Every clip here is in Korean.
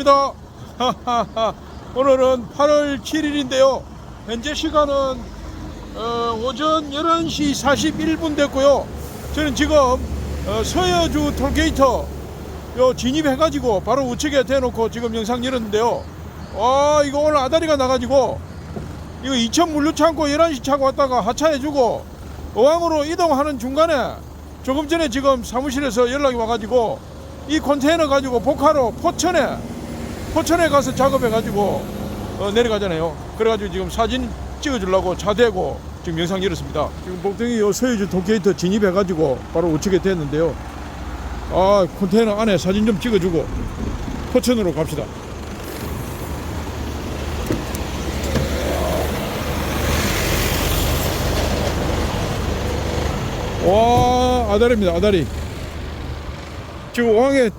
반갑습니다. 오늘은 8월 7일인데요. 현재 시간은 어, 오전 11시 41분 됐고요. 저는 지금 어, 서여주 톨게이트 요 진입해가지고 바로 우측에 대놓고 지금 영상 열었는데요. 와 이거 오늘 아다리가 나가지고 이거 이천 물류창고 11시 차고 왔다가 하차해주고 어항으로 이동하는 중간에 조금 전에 지금 사무실에서 연락이 와가지고 이 컨테이너 가지고 복화로 포천에 포천에 가서 작업해가지고 어, 내려가잖아요. 그래가지고 지금 사진 찍어주려고 차 대고 지금 영상 열었습니다. 지금 복덩이 요 서해주 도케이터 진입해가지고 바로 우측에 됐는데요. 아 컨테이너 안에 사진 좀 찍어주고 포천으로 갑시다. 와 아다리입니다 아다리 지금 어항에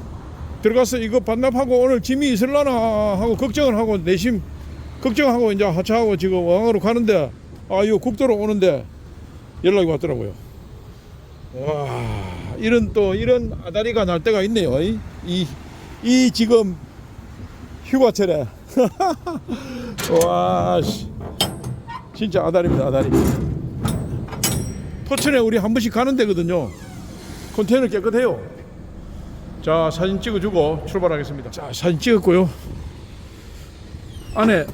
들어가서 이거 반납하고 오늘 짐이 있을라나 하고 걱정을 하고 내심 걱정하고 이제 하차하고 지금 어항으로 가는데 아 이거 국도로 오는데 연락이 왔더라고요 와 이런 또 이런 아다리가 날 때가 있네요 이, 이, 이 지금 휴가철에 와 씨. 진짜 아다리입니다 아다리 포천에 우리 한 번씩 가는 데거든요. 컨테이너 깨끗해요. 자, 사진 찍어주고 출발하겠습니다. 자, 사진 찍었고요. 안에,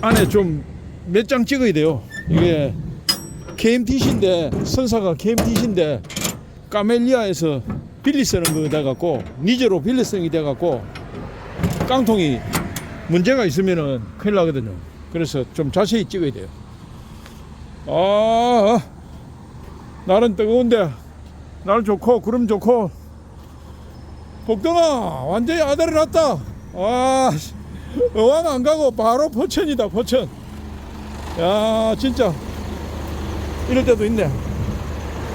안에 좀 몇 장 찍어야 돼요. 이게 KMTC인데, 선사가 KMTC인데, 까멜리아에서 빌리 쓰는 거 돼갖고, 니제로 빌리 쓰는 게 돼갖고, 깡통이 문제가 있으면은 큰일 나거든요. 그래서 좀 자세히 찍어야 돼요. 아, 날은 뜨거운데 날 좋고 구름 좋고 복동아 완전히 아다리 났다. 와 씨, 어항 안 가고 바로 포천이다 포천. 야 진짜. 이럴 때도 있네.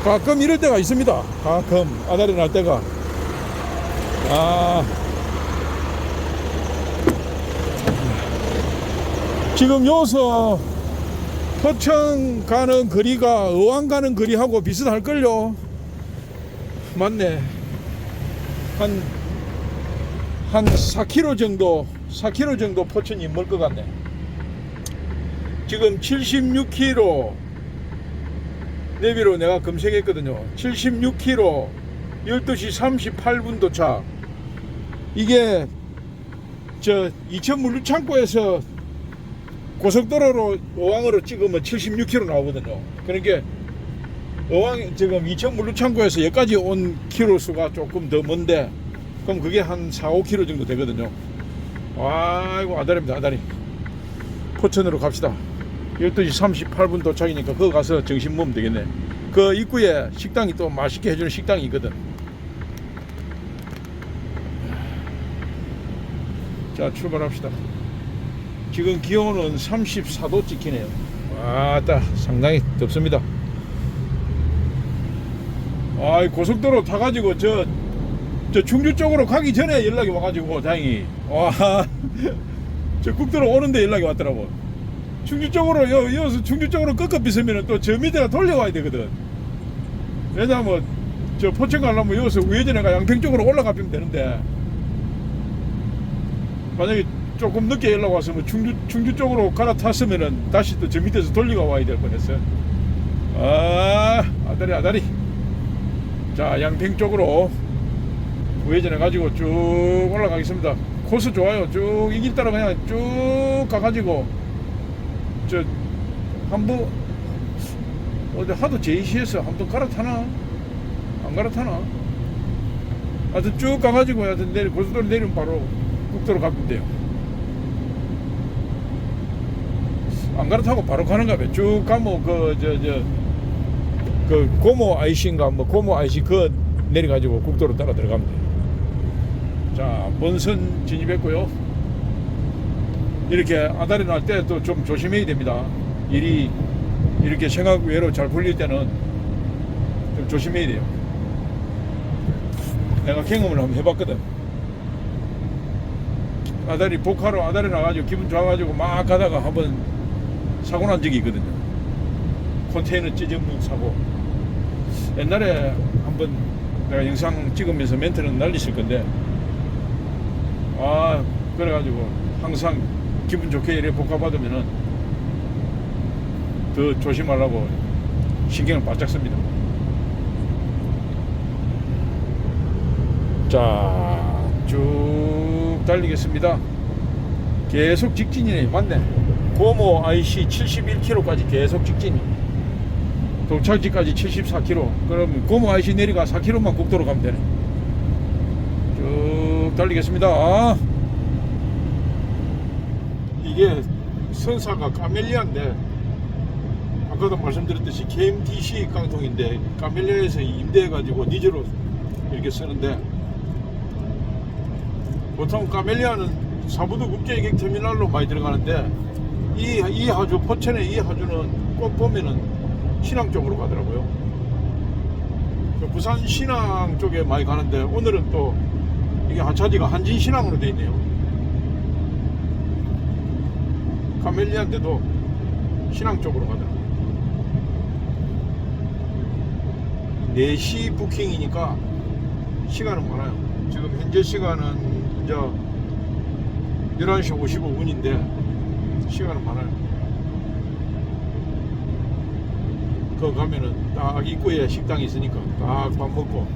가끔 이럴 때가 있습니다. 가끔 아다리 날 때가. 아. 지금 여기서 포천 가는 거리가 어항 가는 거리하고 비슷할걸요. 맞네. 한, 한 4km 정도, 4km 정도 포천이 멀 것 같네. 지금 76km 내비로 내가 검색했거든요. 76km 12시 38분 도착. 이게 저 이천 물류창고에서 고속도로로 어항으로 찍으면 76km 나오거든요. 그러니까 어항 지금 이천 물류창고에서 여기까지 온 키로 수가 조금 더 먼데 그럼 그게 한 4, 5km 정도 되거든요. 아이고 아다리입니다 아다리. 포천으로 갑시다. 12시 38분 도착이니까 거기 가서 정신 먹으면 되겠네. 그 입구에 식당이 또 맛있게 해주는 식당이 있거든. 자 출발합시다. 지금 기온은 34도 찍히네요. 와따 상당히 덥습니다. 아, 고속도로 타가지고 저, 저 충주 쪽으로 가기 전에 연락이 와가지고 다행히 와, 저 국도로 오는데 연락이 왔더라고. 충주 쪽으로 여, 여기서 충주 쪽으로 꺾어 비으면 또 저 밑에가 돌려와야 되거든. 왜냐면 저 포천 가려면 여기서 우회전해가 양평 쪽으로 올라가면 되는데 만약에 조금 늦게 연락 왔으면 충주, 충주 쪽으로 갈아탔으면은 다시 또 저 밑에서 돌리고 와야 될 뻔했어요. 아, 아다리, 아다리. 자, 양평 쪽으로 우회전해 가지고 쭉 올라가겠습니다. 코스 좋아요. 쭉 이길 따라 그냥 쭉 가가지고 저 한번 어디 하도 제이시에서 한번 갈아타나? 안 갈아타나? 하여튼 쭉 가가지고 하여튼 내리 고속도로 내리면 바로 국도로 가면 돼요. 안 갈아타고 바로 가는가 봐. 쭉 가면 그저저 그 고모 IC인가 뭐 고모 IC 그 내려가지고 국도로 따라 들어가면 돼. 자 본선 진입했고요. 이렇게 아다리 날 때 또 좀 조심해야 됩니다. 일이 이렇게 생각 외로 잘 풀릴 때는 좀 조심해야 돼요. 내가 경험을 한번 해봤거든. 아다리 복화로 아다리 나가지고 기분 좋아가지고 막 가다가 한번 사고 난 적이 있거든요. 컨테이너 찢어먹는 사고. 옛날에 한번 내가 영상 찍으면서 멘트는 날리실 건데, 아, 그 그래가지고 항상 기분 좋게 이래 복화 받으면은 더 조심하려고 신경을 바짝 씁니다. 자, 쭉 달리겠습니다. 계속 직진이네. 맞네. 고모 IC 71km까지 계속 직진. 도착지까지 74km. 그럼 고모 IC 내리가 4km만 국도로 가면 되네. 쭉 달리겠습니다. 이게 선사가 카멜리아인데 아까도 말씀드렸듯이 KMTC 깡통인데 카멜리아에서 임대해가지고 니즈로 이렇게 쓰는데 보통 카멜리아는 사부도 국제여객터미널로 많이 들어가는데 이, 이 하주 포천의 이 하주는 꼭 보면은 신항 쪽으로 가더라고요. 그 부산 신항 쪽에 많이 가는데 오늘은 또 이게 하차지가 한진 신항으로 돼 있네요. 카멜리아인데도 신항 쪽으로 가더라고요. 4시 부킹이니까 시간은 많아요. 지금 현재 시간은 이제 11시 55분인데 시간은 많아요. 거 가면은 딱 입구에 식당이 있으니까 딱 밥 먹고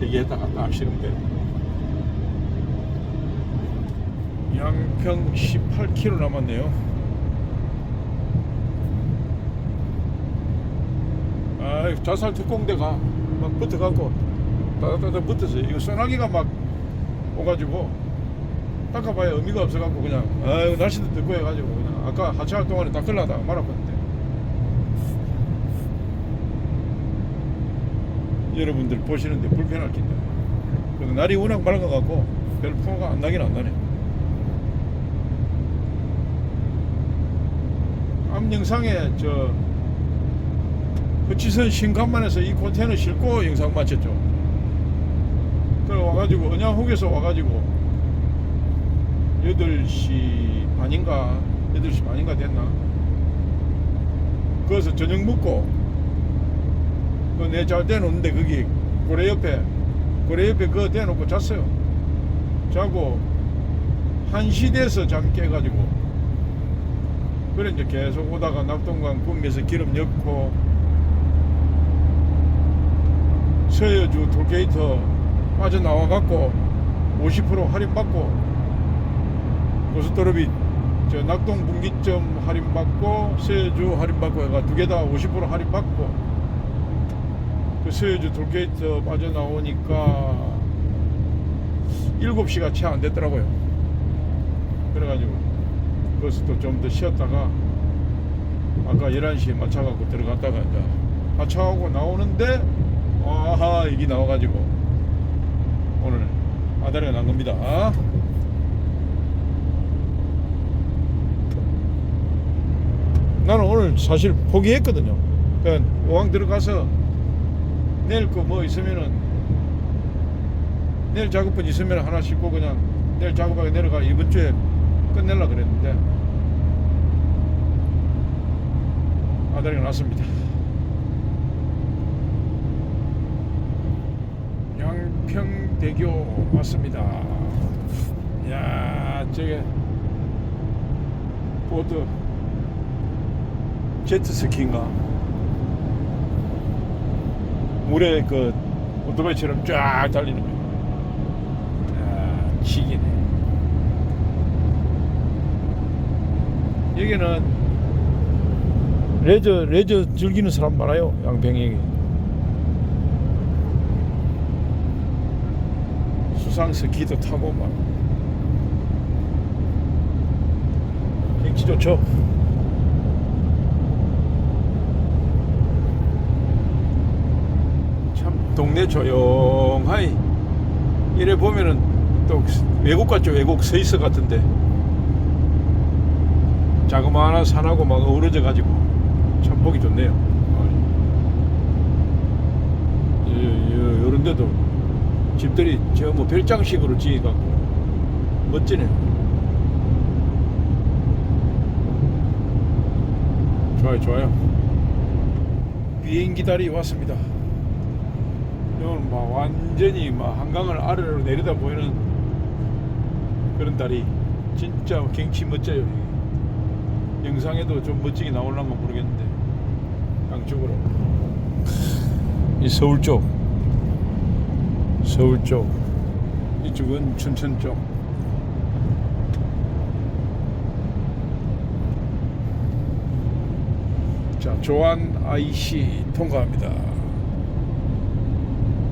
대기했다가 딱 쉬면 돼요. 양평 18km 남았네요. 아, 자살 특공대가 막 붙어갖고 따다따다 붙어서 이거 소나기가 막 오가지고 닦아봐야 의미가 없어갖고 그냥 아유 날씨도 덥고 해가지고 그냥 아까 하차할 동안에 닦으려다가 말았거든요. 여러분들 보시는데 불편할 텐데 날이 워낙 맑아갖고 별 풍가 안 나긴 안 나네. 앞 영상에 저 허치선 신간만에서 이 컨테이너 싣고 영상 마쳤죠. 그래 와가지고 언양혹에서 와가지고 8시 반인가 8시 반인가 됐나 거기서 저녁 먹고 그내잘 대놓는데 거기 고래 옆에 고래 옆에 그거 대놓고 잤어요. 자고 1시 돼서 잠 깨가지고 그래 이제 계속 오다가 낙동강 구미에서 기름 넣고 서해주 톨게이트 빠져나와갖고 50% 할인받고 고속도로비 저 낙동 분기점 할인받고 서해주 할인받고 해가 두 개 다 50% 할인받고 그 서해주 톨게이트 빠져나오니까 7시가 채 안 됐더라고요 그래가지고 또좀더 쉬었다가 아까 11시에 마차갖고 들어갔다가 이제 하차하고 나오는데 아하 이게 나와가지고 오늘 아다리가 난 겁니다. 나는 오늘 사실 포기했거든요. 그러니까 오왕 들어가서 내일 거 뭐 있으면은 내일 작업은 있으면 하나 싣고 그냥 내일 작업하게 내려가 이번 주에 끝낼라 그랬는데 아다리가 났습니다. 양평대교 왔습니다. 야, 저게 보드 제트스키인가? 물에 그 오토바이처럼 쫙 달리는 거. 야, 치기네. 여기는 레저 레저 즐기는 사람 많아요. 양평에. 수상 스키도 타고 막 경치 좋죠. 참 동네 조용하이 이래 보면은 또 외국 같죠 외국 스위스 같은데 자그마한 산하고 막 어우러져 가지고 참 보기 좋네요. 어, 요, 요, 런 데도 집들이 저 뭐 별장식으로 지어갖고 멋지네. 좋아요, 좋아요. 비행기 다리 왔습니다. 이건 막 완전히 막 한강을 아래로 내려다 보이는 그런 다리 진짜 경치 멋져요. 영상에도 좀 멋지게 나올란가 모르겠는데 양쪽으로 이 서울 쪽, 서울 쪽, 이쪽은 춘천 쪽. 자, 조안 IC 통과합니다.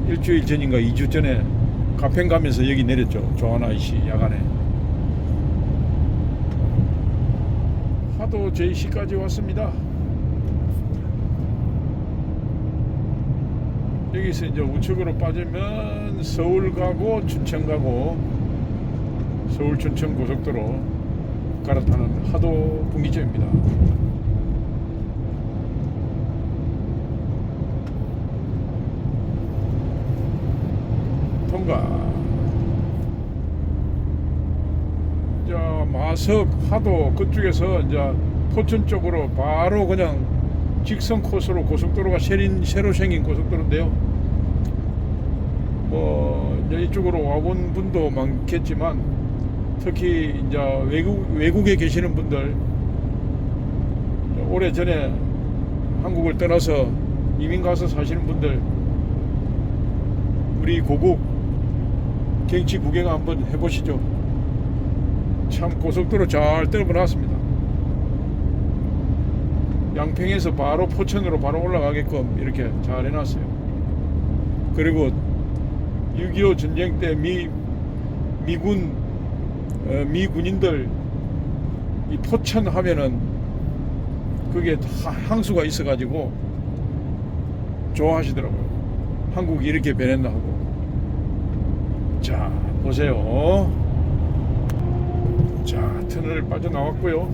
일주일 전인가 2주 전에 가평 가면서 여기 내렸죠. 조안 IC 야간에. 하도 JC까지 왔습니다. 여기서 이제 우측으로 빠지면 서울 가고 춘천 가고 서울 춘천 고속도로 갈아타는 하도 분기점입니다. 통과. 자 마석 하도 그쪽에서 이제 포천 쪽으로 바로 그냥 직선 코스로 고속도로가 새린, 새로 생긴 고속도로인데요. 뭐 이제 이쪽으로 와본 분도 많겠지만 특히 이제 외국 외국에 계시는 분들 오래 전에 한국을 떠나서 이민 가서 사시는 분들 우리 고국 경치 구경 한번 해보시죠. 참 고속도로 잘 떨어놨습니다. 양평에서 바로 포천으로 바로 올라가게끔 이렇게 잘 해놨어요. 그리고 6.25 전쟁 때 미, 미군, 어, 미 군인들 이 포천 하면은 그게 다 향수가 있어가지고 좋아하시더라고요. 한국이 이렇게 변했나 하고. 자, 보세요. 자, 터널을 빠져나왔고요.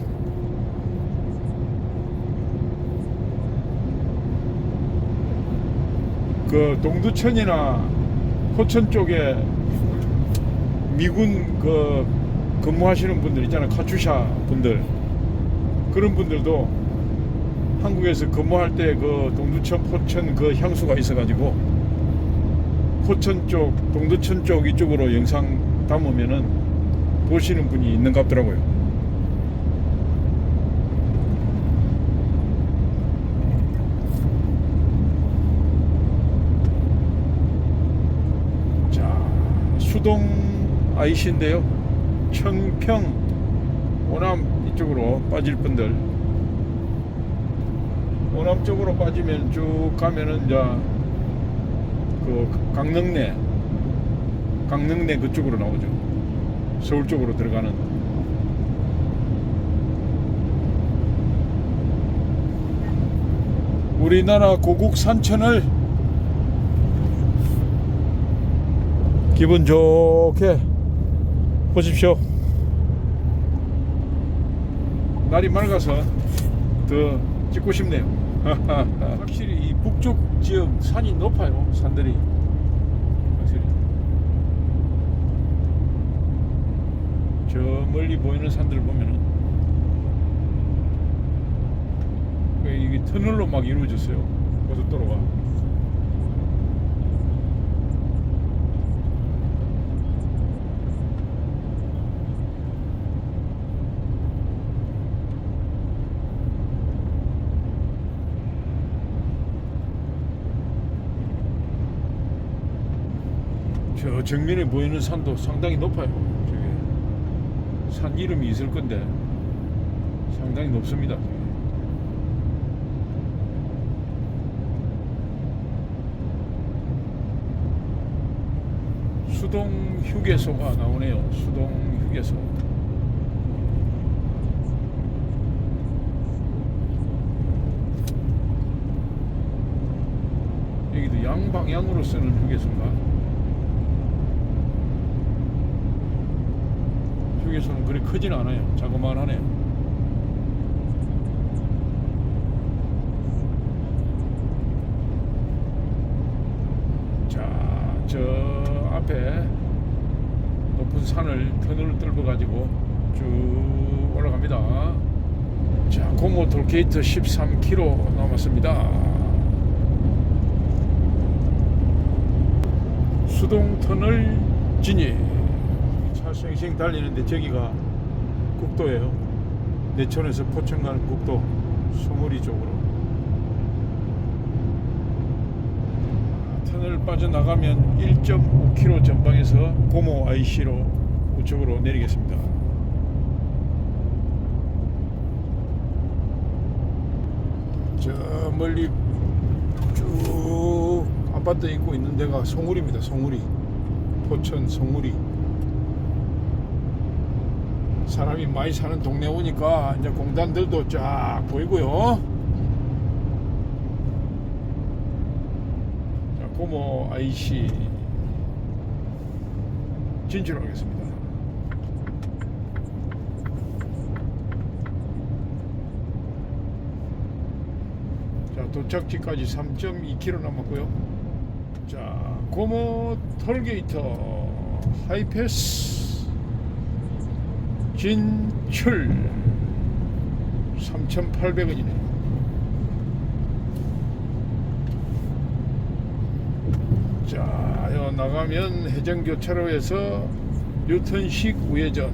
그 동두천이나 포천 쪽에 미군 그 근무하시는 분들 있잖아요. 카투샤 분들. 그런 분들도 한국에서 근무할 때 그 동두천 포천 그 향수가 있어가지고 포천 쪽, 동두천 쪽 이쪽으로 영상 담으면은 보시는 분이 있는 것 같더라고요. 자, 수동 IC인데요. 청평, 오남 이쪽으로 빠질 분들. 오남 쪽으로 빠지면 쭉 가면은 이제 그 강릉내 강릉내 그쪽으로 나오죠. 서울 쪽으로 들어가는 우리나라 고국 산천을 기분 좋게 보십시오. 날이 맑아서 더 찍고 싶네요. 확실히 이 북쪽 지역 산이 높아요. 산들이 확실히. 저 멀리 보이는 산들 보면은 그 이게 터널로 막 이루어졌어요. 고속도로가. 저 정면에 보이는 산도 상당히 높아요. 저게 산 이름이 있을 건데 상당히 높습니다. 수동 휴게소가 나오네요. 수동 휴게소. 여기도 양방향으로 쓰는 휴게소인가? 휴게소는 그리 크진 않아요. 자그만 하네요. 자, 저 앞에 높은 산을 터널을 뚫어 가지고 쭉 올라갑니다. 자, 고모 톨게이트 13km 남았습니다. 수동 터널 진입. 차 쌩쌩 달리는데 저기가 국도예요. 내천에서 포천 가는 국도 소머리 쪽으로. 터널 빠져나가면 1.5km 전방에서 고모 IC로 우측으로 내리겠습니다. 저 멀리 쭉 아파트 있고 있는 데가 송우리입니다. 송우리. 포천 송우리. 사람이 많이 사는 동네 오니까 이제 공단들도 쫙 보이고요. 자, 고모 IC 진출하겠습니다. 자, 도착지까지 3.2km 남았고요. 자, 고모 톨게이트 하이패스 진출 3,800원이네. 자, 여 나가면 해전교차로에서 뉴턴식 우회전.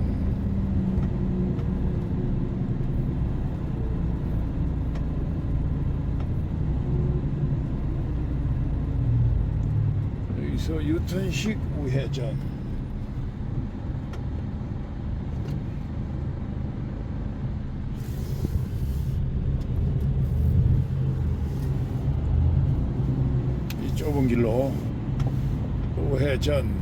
여기서 유턴식 우회전. 이 좁은 길로 우회전.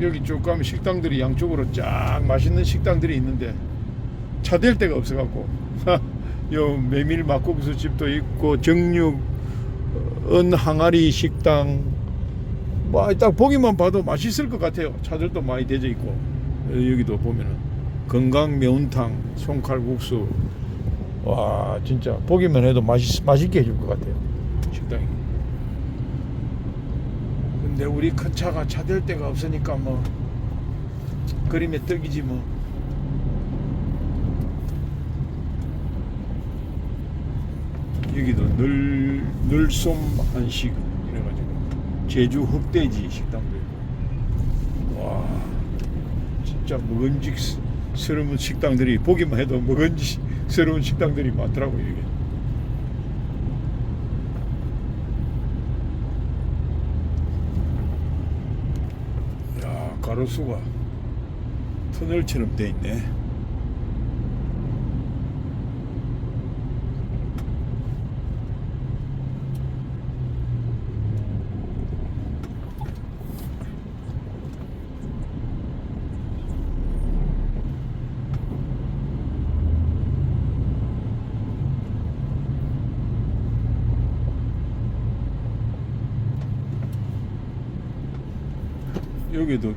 여기 쭉 가면 식당들이 양쪽으로 쫙 맛있는 식당들이 있는데 차 댈 데가 없어 갖고. 요 메밀 막국수 집도 있고 정육 어, 은 항아리 식당. 뭐 딱 보기만 봐도 맛있을 것 같아요. 차들도 많이 대져 있고. 어, 여기도 보면은 건강 매운탕 손칼국수. 와 진짜 보기만 해도 맛있, 맛있게 해줄 것 같아요. 식당이. 근데 우리 큰 차가 차 댈 데가 없으니까 뭐 그림의 떡이지 뭐. 여기도 늘 늘솜 한식 이래가지고 제주 흑돼지 식당도 있고. 와 진짜 먹은직스 러운 식당들이 보기만 해도 먹은직스러운 식당들이 많더라고 이게 야 가로수가 터널처럼 돼 있네. 여기도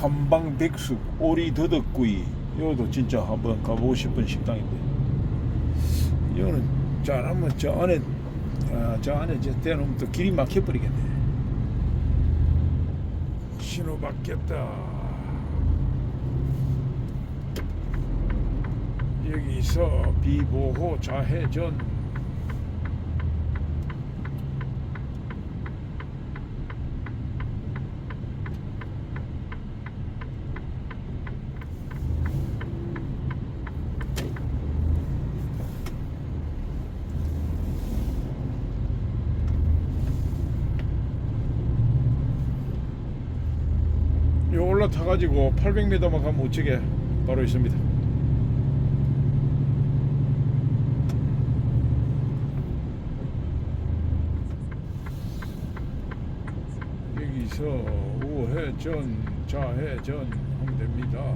한방백숙 오리 더덕구이. 이것도 진짜 한번 가보고 싶은 식당인데. 이거는 잘하면 저 안에 아, 저 안에 이제 대놓으면 또 길이 막혀버리겠네. 신호 받겠다. 여기서 비보호 좌회전 요 올라 타가지고 800m만 가면 우측에 바로 있습니다. 여기서 우회전, 좌회전 하면 됩니다.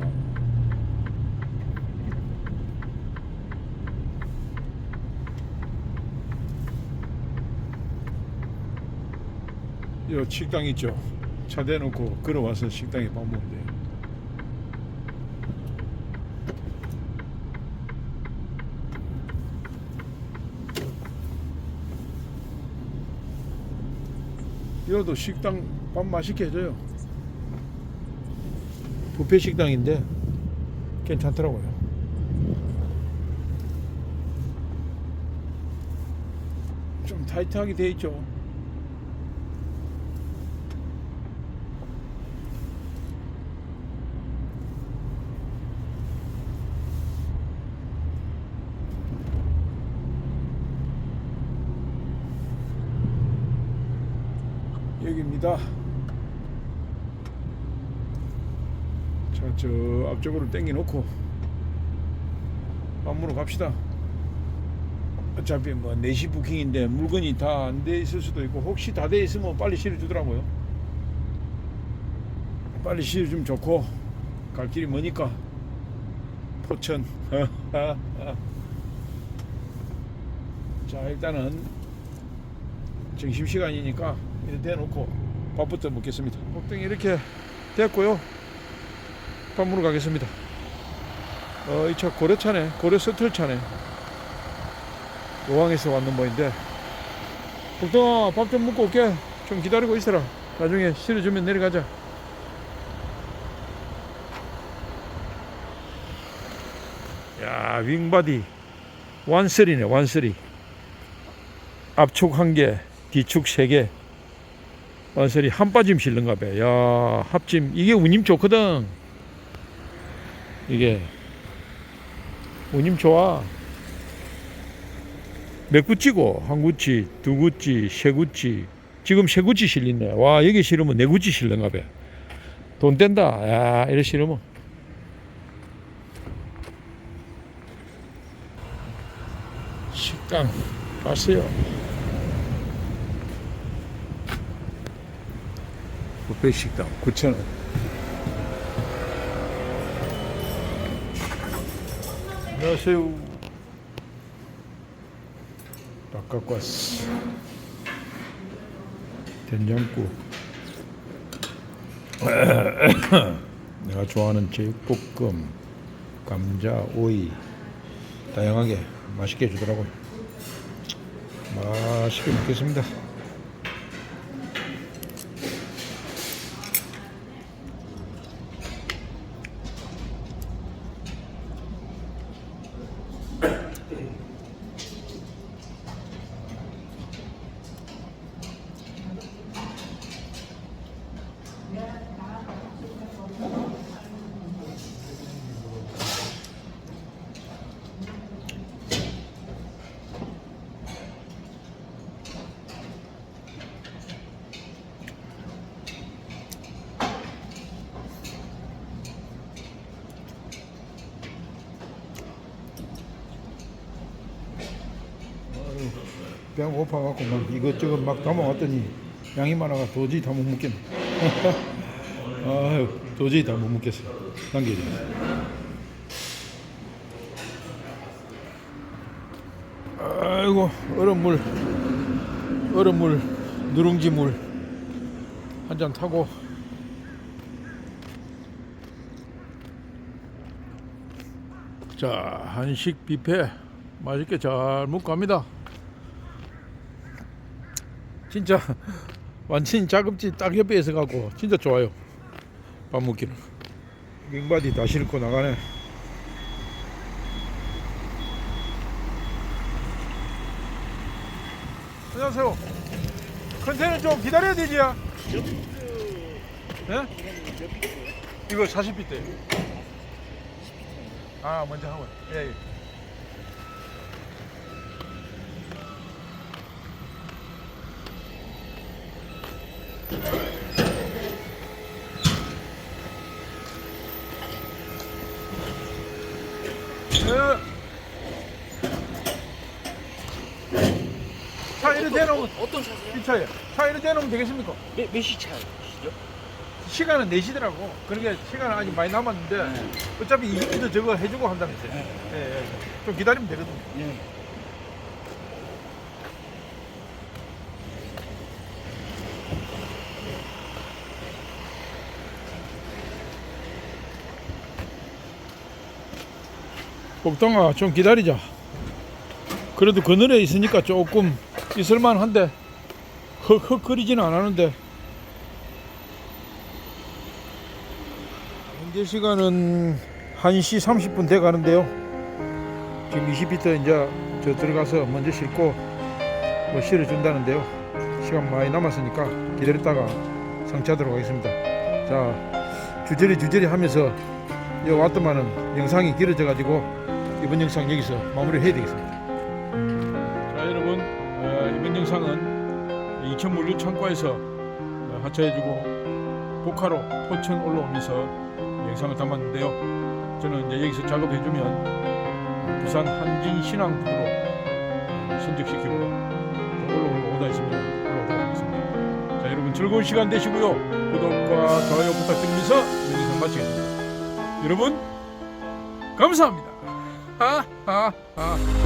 요 식당 있죠. 차 대놓고 걸어와서 식당에 밥 돼요. 이것도 식당 밥 맛있게 해줘요. 뷔페 식당인데 괜찮더라고요. 좀 타이트하게 돼 있죠. 갑니다. 자, 저 앞쪽으로 당겨 놓고 밤으로 갑시다. 어차피 뭐 4시 부킹인데 물건이 다 안 돼 있을 수도 있고 혹시 다 돼 있으면 빨리 실어주더라고요. 빨리 실어주면 좋고 갈 길이 머니까 포천. 자 일단은 점심시간이니까 대놓고 밥부터 먹겠습니다. 복등이 이렇게 됐고요. 밥 먹으러 가겠습니다. 어, 이 차 고려차네. 고려 서틀차네. 노왕에서 왔는 모인데 복동아 밥 좀 먹고 올게. 좀 기다리고 있어라. 나중에 실어주면 내려가자. 야 윙바디 완쓰리네 완쓰리. 앞축 한 개, 뒤축 세 개. 완쓰리 한 빠짐 실는가 봐. 야 합짐 이게 운임 좋거든. 이게 운임 좋아. 몇 구찌고 한 구찌, 두 구찌, 세 구찌. 지금 세 구찌 실리네. 와 여기 실으면 네 구찌 실는가 봐. 돈 뗀다. 야 이래 실으면. 식당 갔어요. 뷔페 식당 9,000원. 안녕하세요. 바깥과스 된장국. 내가 좋아하는 제육볶음, 감자, 오이 다양하게 맛있게 해주더라고요. 맛있게 먹겠습니다. 배가 고파갖고 막 이것저것 막 담아왔더니 양이 많아가 도저히 다 못 먹겠네. 아유, 도저히 다 못 먹겠어. 남겨야 아이고, 얼음물, 얼음물, 누룽지물 한 잔 타고 자, 한식 뷔페 맛있게 잘 먹고 갑니다. 진짜 완전히 작업지 딱 옆에 있어 갖고 진짜 좋아요 밥 먹기는 윙바디 다 신고 나가네 안녕하세요 컨테이너 좀 기다려야 되지야 네? 이거 40피트 아 먼저 하고 예, 예. 예. 1차예요차 이렇게 해놓으면 되겠습니까? 몇시 차이시죠? 시간은 4시더라고. 그러니까 시간은 아직 많이 남았는데 네. 어차피 20분도 저거 해주고 한다면서요. 네. 예, 예. 좀 기다리면 되거든요. 네. 복동아 좀 기다리자 그래도 그늘에 있으니까 조금 있을만한데 헉헉 거리지는 않았는데. 현재 시간은 1시 30분 돼 가는데요. 지금 20m 이제 저 들어가서 먼저 싣고 뭐 실어준다는데요. 시간 많이 남았으니까 기다렸다가 상차하도록 하겠습니다. 자 주저리 주저리 하면서 여기 왔더만은 영상이 길어져 가지고 이번 영상 여기서 마무리 해야 되겠습니다. 자 여러분 어, 이번 영상은 이천 물류 창고에서 어, 하차해주고 복화로 포천 올라오면서 영상을 담았는데요. 저는 이제 여기서 작업해주면 부산 한진 신앙부로 선적시키고 또 올라오는 오다 있으면 올라오도록 하겠습니다. 자 여러분 즐거운 시간 되시고요. 구독과 좋아요 부탁드리면서 영상 마치겠습니다. 여러분 감사합니다. 하하하.